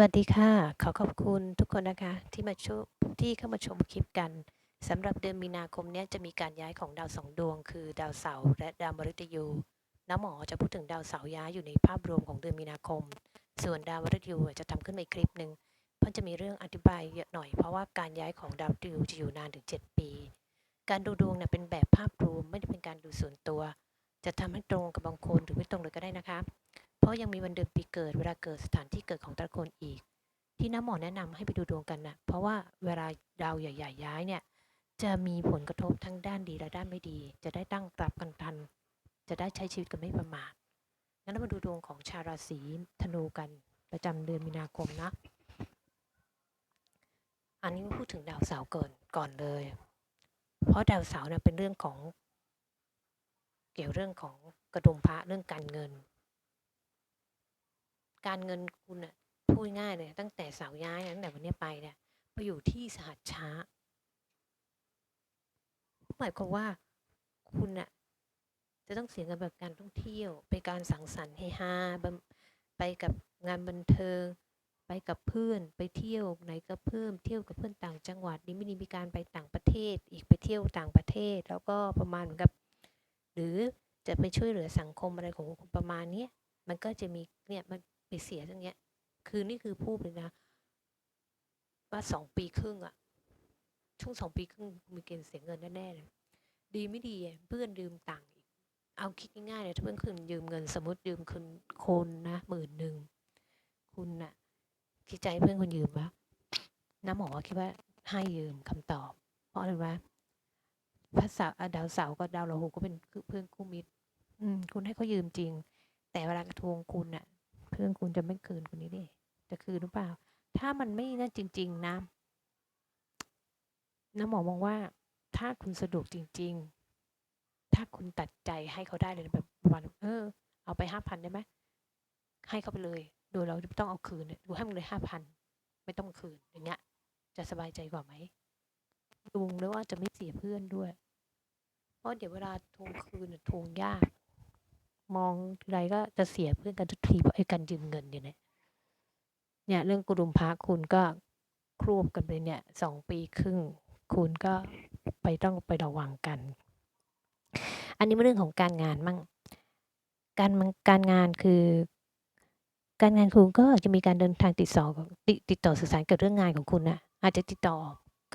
วัสดีค่ะ ขอขอบคุณทุกคนนะคะ ที่มาชมที่เข้ามาชมคลิปกันสำหรับเดือนมีนาคมเนี้ยจะมีการย้ายของดาวสองดวง คือดาวเสาร์และดาวมฤตยูน้าหมอจะพูดถึงดาวเสาร์ย้ายอยู่ในภาพรวมของเดือนมีนาคม ส่วนดาวมฤตยูจะทำขึ้นมาอีกคลิปหนึ่งเพราะจะมีเรื่องอธิบายเยอะหน่อยเพราะว่าการย้ายของดาวมฤตยูจะอยู่นานถึง 7 ปี การดูดวงเนี่ยเป็นแบบภาพรวมไม่ได้เป็นการดูส่วนตัว จะทำให้ตรงกับบางคนหรือไม่ตรงเลยก็ได้นะคะ ราะยังมีวันเดือนปีเกิดเวลาเกิดสถานที่เกิดของต่ละคนอีก ที่น้าหมอแนะนำให้ไปดูดวงกันนะเพราะว่าเวลาดาวใหญ่ๆย้ายเนี่ยจะมีผลกระทบทั้งด้านดีและด้านไม่ดี จะได้ตั้งรับกันทัน จะได้ใช้ชีวิตกันไม่ประมาทงั้นเรามาดูดวงของชาวราศีธนูกัน ประจำเดือนมีนาคมนะ อันนี้พูดถึงดาวเสาร์ก่อนก่อนเลย เพราะดาวเสาร์เนี่ยเป็นเรื่องของ เกี่ยวเรื่องของกระดุมพระเรื่องการเงิน การเงินคุณอะพูดง่ายเลยตั้งแต่เสาร์ย้ายตั้งแต่วันนี้ไปเนี่ยไปอยู่ที่สหัสช้าหมายความว่าคุณอะจะต้องเสียเงินแบบการท่องเที่ยว ไปการสังสรรค์เฮฮาไปกับงานบันเทิง ไปกับเพื่อนไปเที่ยวไหนก็เพิ่มเที่ยวกับเพื่อนต่างจังหวัดนี้ไม่ดีมีการไปต่างประเทศ อีกไปเที่ยวต่างประเทศ แล้วก็ประมาณเหมือนกับ หรือจะไปช่วยเหลือสังคมอะไรของประมาณนี้มันก็จะมีเนี่ยมัน เสียตรงเนี้ย คือนี่คือพูดเลยนะ ว่าสองปีครึ่งอะช่วงสองปีครึ่งมีเกณฑ์เสียเงินแน่ๆเลยดีไม่ดีเพื่อนยืมตังค์อีก เอาคิดง่ายๆเลยถ้าเพื่อนคืนยืมเงินสมมติยืมคืนคนนะหมื่นหนึ่งคุณน่ะคิดใจเพื่อนคุณยืมปะน้าหมอคิดว่าให้ยืมคำตอบ เพราะอะไรวะพระสาร์อะดาวเสาร์กับดาวราหูก็เป็นเพื่อนคู่มิตร อืม คุณให้เขายืมจริง แต่เวลากระทวงคุณน่ะ เพื่อนคุณจะไม่คืนคุณนี้ดิจะคืนหรือเปล่า ถ้ามันไม่นั่นจริง ๆ นะน้าหมอมองว่าถ้าคุณสะดวกจริง ๆ ถ้าคุณตัดใจให้เขาได้เลยแบบประมาณเออ เอาไปห้าพันได้ไหมให้เขาไปเลย โดยเราไม่ต้องเอาคืนดูให้มันเลยห้าพันไม่ต้องคืนอย่างเงี้ย จะสบายใจกว่าไหมดูแล้วว่าจะไม่เสียเพื่อนด้วย เพราะเดี๋ยวเวลาทวงคืนน่ะทวงยาก มองทีไรก็จะเสียเพื่อนกันทุกทีเพราะไอ้การยืมเงินเนี่ย เนี่ย เรื่องกุดุมพระคุณก็ครวบกันไปเนี่ยสองปีครึ่ง คุณก็ไปต้องไประวังกัน อันนี้เป็นเรื่องของการงานมั่งการมันการงานคือ การงานคุณก็จะมีการเดินทางติดต่อติติดต่อสื่อสารกับเรื่องงานของคุณนะอาจจะติดต่อ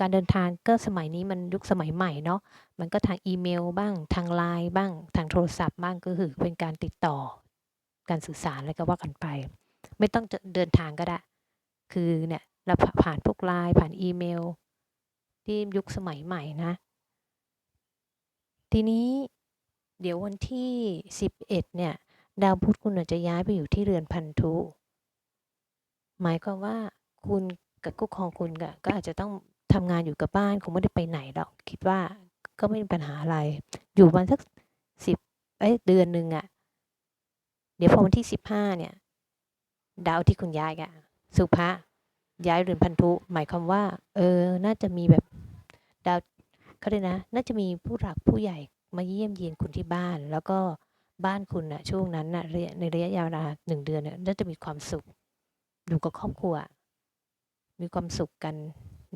การเดินทางก็สมัยนี้มันยุคสมัยใหม่เนาะมันก็ทางอีเมลบ้างทางไลน์บ้างทางโทรศัพท์บ้างก็คือเป็นการติดต่อ การสื่อสารอะไรก็ว่ากันไป ไม่ต้องเดินทางก็ได้ คือเนี่ยเราผ่านพวกไลน์ผ่านอีเมล ที่ยุคสมัยใหม่นะ ทีนี้เดี๋ยววันที่ 11 เนี่ย ดาวพุธคุณอาจจะย้ายไปอยู่ที่เรือนพันธุ หมายความว่าคุณกับคู่ครองคุณก็อาจจะต้อง ทำงานอยู่กับบ้านคงไม่ได้ไปไหนหรอกคิดว่าก็ไม่มีปัญหาอะไร อยู่วันสักสิบเอ้ยเดือนหนึ่งอะเดี๋ยวพอวันที่สิบห้าเนี่ย ดาวที่คุณย้ายอะสุภะย้ายเรือนพันธุ หมายความว่า เออ น่าจะมีแบบดาวเขาเลยกนะ น่าจะมีผู้หลักผู้ใหญ่มาเยี่ยมเยียนคุณที่บ้าน แล้วก็บ้านคุณนะช่วงนั้นนะระในระยะยาวนาหนึ่งเดือนเนี่ยน่าจะมีความสุข อยู่กับครอบครัว มีความสุขกัน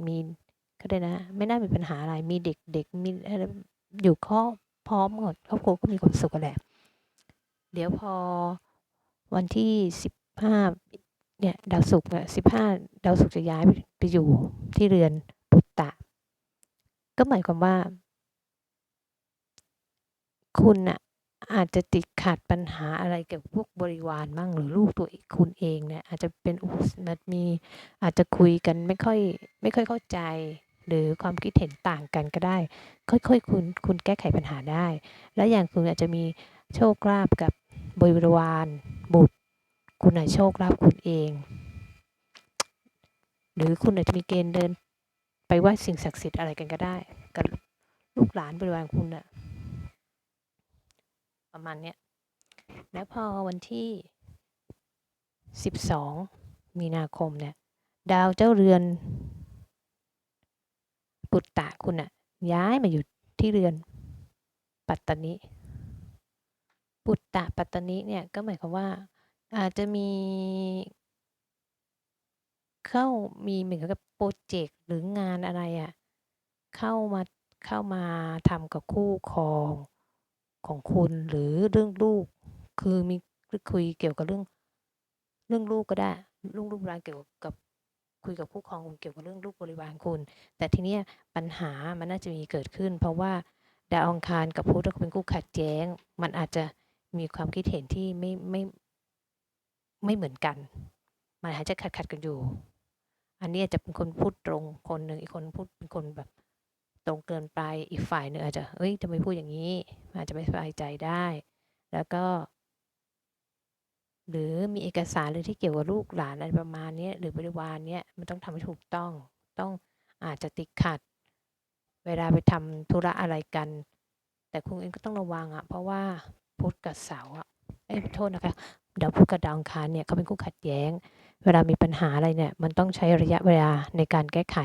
มี เขาเลยกนะ ไม่น่ามีปัญหาอะไรมีเด็กๆมีอะไรอยู่ครอพร้อมหมดครอบครัวก็มีความสุขกันแหละ เดี๋ยวพอวันที่สิบห้าเนี่ยดาวศุกร์เนี่ยสิบห้าดาวศุกร์จะย้ายไปไปอยู่ที่เรือนปุตตะ ก็หมายความว่า คุณน่ะอาจจะติดขัดปัญหาอะไรเกี่ยวกับพวกบริวารมั่งหรือลูกตัวเองคุณเองเนี่ยอาจจะเป็นอุสมีอาจจะคุยกันไม่ค่อย ไม่ค่อยเข้าใจ หรือความคิดเห็นต่างกันก็ได้ ค่อยๆคุณคุณแก้ไขปัญหาได้ และอย่างคุณอาจจะมีโชคลาภกับบริวารบุตร คุณอาจโชคลาภคุณเอง หรือคุณอาจจะมีเกณฑ์เดินไปไหว้สิ่งศักดิ์สิทธิ์อะไรกันก็ได้ กับลูกหลานบริวารคุณอะประมาณเนี้ยแล้วพอวันที่ 12 มีนาคมเนี่ย ดาวเจ้าเรือน ปุตตะคุณอะย้ายมาอยู่ที่เรือนปัตตานิปุตตะปัตตานิเนี่ยก็หมายความว่าอาจจะมี เข้ามีเหมือนกับโปรเจกต์หรืองานอะไรอะเข้ามาเข้ามาทำกับคู่ครองของคุณหรือเรื่องลูก คือมีคุยเกี่ยวกับเรื่อง เรื่องลูกก็ได้ลูกลูกรารเกี่ยวกับ คุยกับคู่ครองเกี่ยวกับเรื่องลูกบริวารคุณ แต่ทีเนี้ยปัญหามันน่าจะมีเกิดขึ้น เพราะว่าดาวอังคารกับพุธเป็นคู่ขัดแย้ง มันอาจจะมีความคิดเห็นที่ไม่ไม่ไม่เหมือนกัน มันอาจจะขัดขัดกันอยู่ อันนี้อาจจะเป็นคนพูดตรงคนหนึ่งอีกคนพูดเป็นคนแบบตรงเกินไปอีกฝ่ายหนึ่งอาจจะเอ้ยทำไมพูดอย่างนี้อาจจะไม่สบายใจได้ แล้วก็ หรือมีเอกสารหรือที่เกี่ยวกับลูกหลานอะไรประมาณนี้หรือบริวารเนี้ยมันต้องทำให้ถูกต้อง ต้องอาจจะติดขัด เวลาไปทำธุระอะไรกัน แต่คุณเองก็ต้องระวังอะ่ะ เพราะว่าพุธกับเสาร์อะเอ้ยโทษนะคะดาวพุธกับดาวอังคารเนี่ยเขาเป็นคู่ขัดแย้ง เวลามีปัญหาอะไรเนี่ย มันต้องใช้ระยะเวลาในการแก้ไข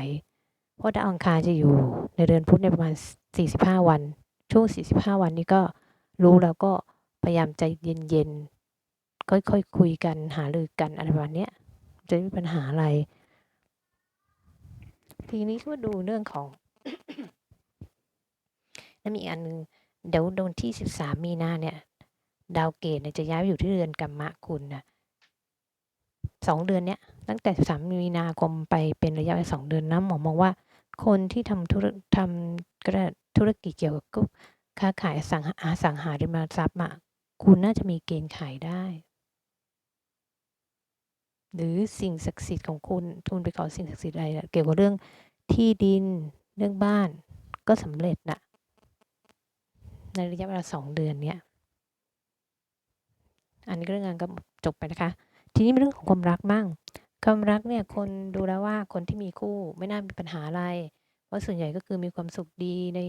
เพราะดาวอังคารจะอยู่ในเดือนพุธในประมาณ 45 วัน ช่วง 45 วันนี้ก็รู้แล้วก็พยายามใจเย็นๆ ค่อยๆคคุยกันหารือกันอะไรประมาณนี้จะไม่มีปัญหาอะไร ทีนี้ก็ดูเรื่องของแล้วมีอีกอันหนึงเดี๋ยวโดนที่13มีนาเนี่ย ดาวเกตเนี่ยจะย้ายไปอยู่ที่เรือนกรรมะคุณนะสองเดือนเนี้ยตั้งแต่13มีนาคมไปเป็นระยะเวลาสองเดือนนะหมอมองว่า คนที่ทำธุรทำก็ได้ธุรกิจเกี่ยวกับก็ค้าขายสังหาสังหาริมทรัพย์อะคุณน่าจะมีเกณฑ์ขายได้ หรือสิ่งศักดิ์สิทธิ์ของคุณทุนไปขอสิ่งศักดิ์สิทธิ์อะไรนะเกี่ยวกับเรื่องที่ดินเรื่องบ้านก็สำเร็จนะในระยะเวลาสองเดือนเนี้ยอันนี้เรื่องงานก็จบไปนะคะ ทีนี้เป็นเรื่องของความรักมั่งความรักเนี่ยคนดูแล้วว่าคนที่มีคู่ไม่น่ามีปัญหาอะไรเพราะส่วนใหญ่ก็คือมีความสุขดีใน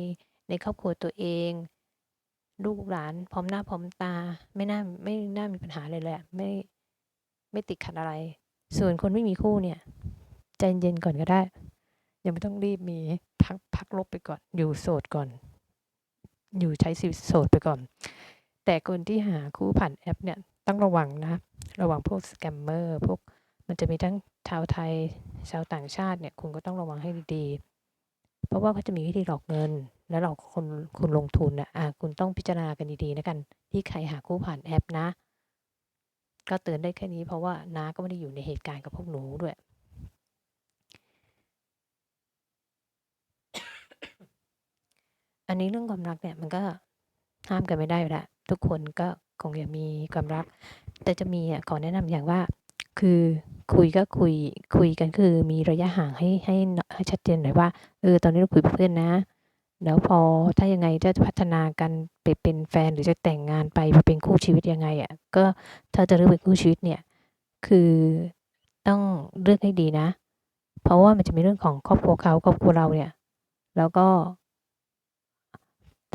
ในครอบครัวตัวเอง ลูกหลานพร้อมหน้าพร้อมตา ไม่น่าไม่น่ามีปัญหาเลยแหละไม่ ไม่ติดขัดอะไร ส่วนคนไม่มีคู่เนี่ยใจเย็นก่อนก็ได้ ยังไม่ต้องรีบมีพักพักลบไปก่อน อยู่โสดก่อน อยู่ใช้ชีวิตโสดไปก่อน แต่คนที่หาคู่ผ่านแอปเนี่ยต้องระวังนะ ระวังพวกสแกมเมอร์พวกมันจะมีทั้งชาวไทยชาวต่างชาติเนี่ยคุณก็ต้องระวังให้ดีๆ เพราะว่าเขาจะมีวิธีหลอกเงิน แล้วหลอกคนคุณลงทุนอะอะคุณต้องพิจารณากันดีๆนะกัน ที่ใครหาคู่ผ่านแอปนะ ก็เตือนได้แค่นี้เพราะว่าน้าก็ไม่ได้อยู่ในเหตุการณ์กับพวกหนูด้วย อันนี้เรื่องความรักเนี่ยมันก็ห้ามกันไม่ได้อยู่แล้วทุกคนก็คงอยากมีความรัก แต่จะมีอะขอแนะนำอย่างว่า คือคุยก็คุยคุยกันคือมีระยะห่างให้ให้ให้ชัดเจนหน่อยว่าเออตอนนี้เราคุยเป็นเพื่อนนะ แล้วพอถ้ายังไงจะพัฒนากันไปเป็นแฟนหรือจะแต่งงานไปไปเป็นคู่ชีวิตยังไงอะก็ถ้าจะเลือกเป็นคู่ชีวิตเนี่ยคือต้องเลือกให้ดีนะ เพราะว่ามันจะมีเรื่องของครอบครัวเขาครอบครัวเราเนี่ย แล้วก็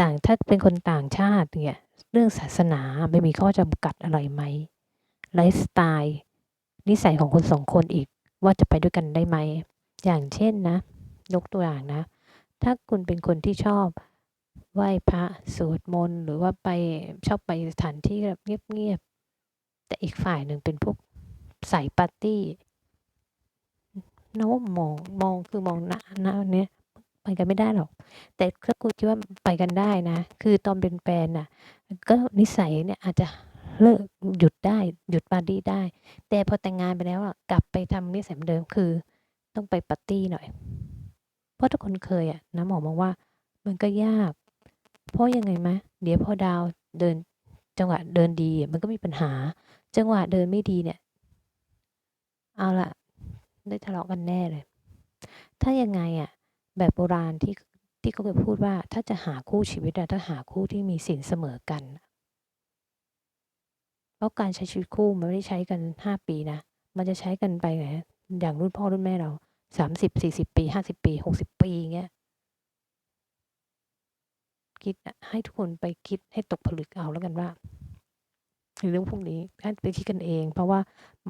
ต่างถ้าเป็นคนต่างชาติเนี่ย เรื่องศาสนาไม่มีข้อจำกัดอะไรไหมไลฟ์สไตล์นิสัยของคนสองคนอีกว่าจะไปด้วยกันได้ไหมอย่างเช่นนะยกตัวอย่างนะ ถ้าคุณเป็นคนที่ชอบไหว้พระสวดมนต์หรือว่าไปชอบไปสถานที่แบบเงียบๆ แต่อีกฝ่ายหนึ่งเป็นพวกสายปาร์ตี้นะว่ามองมองคือมองหน้าหน้าเนี้ยไปกันไม่ได้หรอก แต่ถ้าคุณคิดว่าไปกันได้นะ คือตอนเป็นแฟนน่ะ ก็นิสัยเนี่ยอาจจะเลิกหยุดได้หยุดปาร์ตี้ได้ แต่พอแต่งงานไปแล้วอะกลับไปทำนิสัยเดิมคือ ต้องไปปาร์ตี้หน่อย เพราะทุกคนเคยอะนะหมอมองว่ามันก็ยาก เพราะยังไงมะเดี๋ยวพอดาวเดินจังหวะเดินดีมันก็มีปัญหา จังหวะเดินไม่ดีเนี่ย เอาละได้ทะเลาะกันแน่เลย ถ้ายังไงอะแบบโบราณที่ที่เขาเคยพูดว่า ถ้าจะหาคู่ชีวิตอะถ้าหาคู่ที่มีสินเสมอกัน เพราะการใช้ชีวิตคู่มันไม่ได้ใช้กันห้าปีนะ มันจะใช้กันไปไงอย่างรุ่นพ่อรุ่นแม่เรา สามสิบสี่สิบปีห้าสิบปีหกสิบปีเงี้ยคิดให้ทุกคนไปคิดให้ตกผลึกเอาแล้วกันว่าเรื่องพวกนี้ให้ไปคิดกันเอง เพราะว่า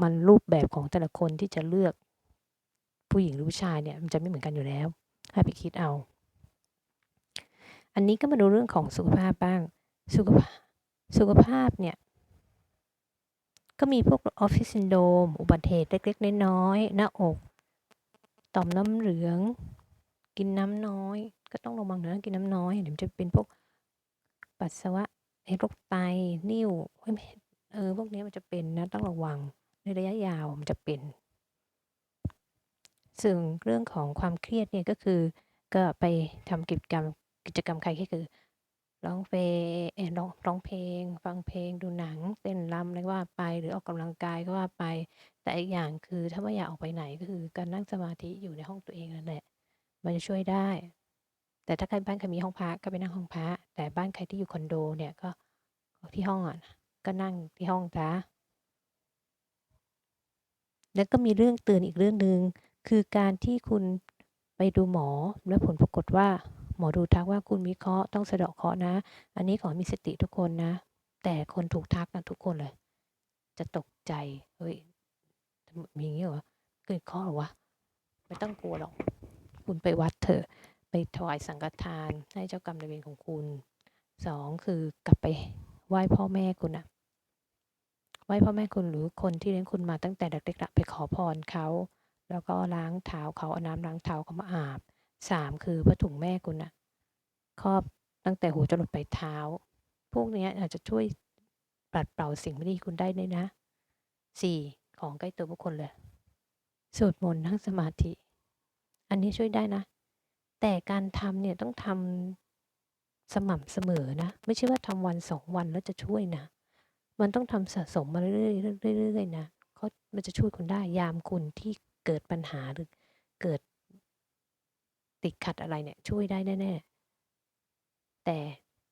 มันรูปแบบของแต่ละคนที่จะเลือก ผู้หญิงหรือผู้ชายเนี่ย มันจะไม่เหมือนกันอยู่แล้ว ให้ไปคิดเอา อันนี้ก็มาดูเรื่องของสุขภาพบ้าง สุขภาพสุขภาพเนี่ย ก็มีพวกออฟฟิศซินโดรมอุบัติเหตุเล็กๆน้อยๆหน้าอก ต่อมน้ำเหลือง กินน้ำน้อย ก็ต้องระวังนะกินน้ำน้อย เดี๋ยวจะเป็นพวกปัสสาวะไอ้โรคไต นิ่วเออพวกนี้มันจะเป็นนะต้องระวังในระยะยาวมันจะเป็นซึ่งเรื่องของความเครียดเนี่ยก็คือก็ไปทำกิจกรรมกิจกรรมใครก็คือ ร้องเพลงร้องร้องเพลง ฟังเพลงดูหนัง เต้นรำอะไรก็ว่าไป หรือออกกำลังกายก็ว่าไป แต่อีกอย่างคือถ้าไม่อยากออกไปไหนก็คือการนั่งสมาธิอยู่ในห้องตัวเองนั่นแหละมันจะช่วยได้ แต่ถ้าใครบ้านใครมีห้องพระก็ไปนั่งห้องพระแต่บ้านใครที่อยู่คอนโดเนี่ยก็ก็ที่ห้องอะก็นั่งที่ห้องจ้ะแล้วก็มีเรื่องเตือนอีกเรื่องหนึ่งคือการที่คุณไปดูหมอแล้วผลปรากฏว่า หมอดูทักว่าคุณมีเคราะห์ต้องสะเดาะเคราะห์นะ อันนี้ขอมีสติทุกคนนะ แต่คนถูกทักนะทุกคนเลย จะตกใจ เฮ้ย มีอย่างนี้เหรอ เกิดเคราะห์เหรอวะ ไม่ต้องกลัวหรอก คุณไปวัดเถอะ ไปถวายสังฆทานให้เจ้ากรรมนายเวรของคุณ สองคือกลับไปไหว้พ่อแม่คุณอะไหว้พ่อแม่คุณหรือคนที่เลี้ยงคุณมาตั้งแต่เด็กๆไปขอพรเขา แล้วก็ล้างเท้าเขาเอาน้ำล้างเท้าเขามาอาบ สามคือผ้าถุงแม่คุณอะครอบตั้งแต่หัวจรดปลายเท้า พวกนี้อาจจะช่วยปัดเป่าสิ่งไม่ดีคุณได้ด้วยนะสี่ของใกล้ตัวบุคคลเลยสวดมนต์นั่งสมาธิ อันนี้ช่วยได้นะ แต่การทำเนี่ยต้องทำสม่ำเสมอนะ ไม่ใช่ว่าทำวันสองวันแล้วจะช่วยนะ มันต้องทำสะสมมาเรื่อยๆเรื่อยๆนะเขามันจะช่วยคุณได้ยามคุณที่เกิดปัญหาหรือเกิด ติดขัดอะไรเนี่ยช่วยได้แน่ๆแต่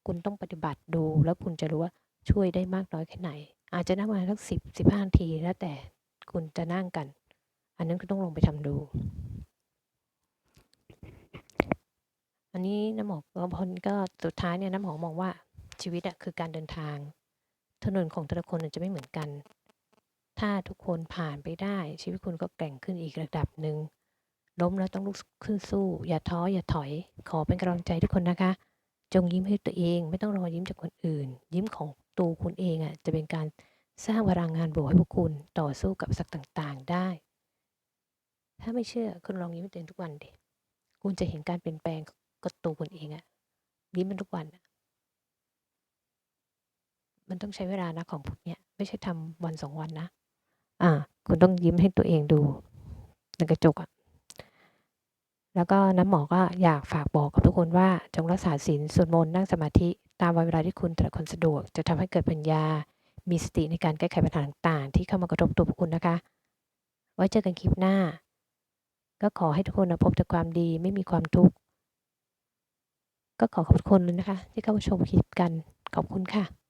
คุณต้องปฏิบัติดูแล้วคุณจะรู้ว่าช่วยได้มากน้อยแค่ไหน อาจจะนั่งมาสักสิบสิบห้านาทีแล้วแต่คุณจะนั่งกัน อันนั้นก็ต้องลงไปทำดู อันนี้น้ำหมอบางคนก็สุดท้ายเนี่ยน้ำหมอมองว่าชีวิตอะคือการเดินทาง ถนนของแต่ละคนอาจจะไม่เหมือนกัน ถ้าทุกคนผ่านไปได้ชีวิตคุณก็แกร่งขึ้นอีกระดับหนึ่ง ล้มแล้วต้องลุกขึ้นสู้ อย่าท้ออย่าถอย ขอเป็นกำลังใจทุกคนนะคะ จงยิ้มให้ตัวเอง ไม่ต้องรอยิ้มจากคนอื่น ยิ้มของตัวคุณเองอะจะเป็นการสร้างพลังงานบวกให้พวกคุณต่อสู้กับสักต่างๆได้ ถ้าไม่เชื่อคุณลองยิ้มให้ตัวเองทุกวันดิคุณจะเห็นการเปลี่ยนแปลงกับตัวคุณเองอะยิ้มมันทุกวันมันต้องใช้เวลานะของพวกเนี้ยไม่ใช่ทำวันสองวันนะ อ่า คุณต้องยิ้มให้ตัวเองดูในกระจกอะ แล้วก็น้ำหมอก็อยากฝากบอกกับทุกคนว่าจงรักษาศีลสวดมนต์นั่งสมาธิตามวันเวลาที่คุณแต่ละคนสะดวก จะทำให้เกิดปัญญา มีสติในการแก้ไขปัญหาต่างๆ ที่เข้ามากระทบตัวพวกคุณนะคะ ไว้เจอกันคลิปหน้า ก็ขอให้ทุกคนพบแต่ความดีไม่มีความทุกข์ก็ขอขอบคุณเลยนะคะ ที่เข้ามาชมคลิปกันขอบคุณค่ะ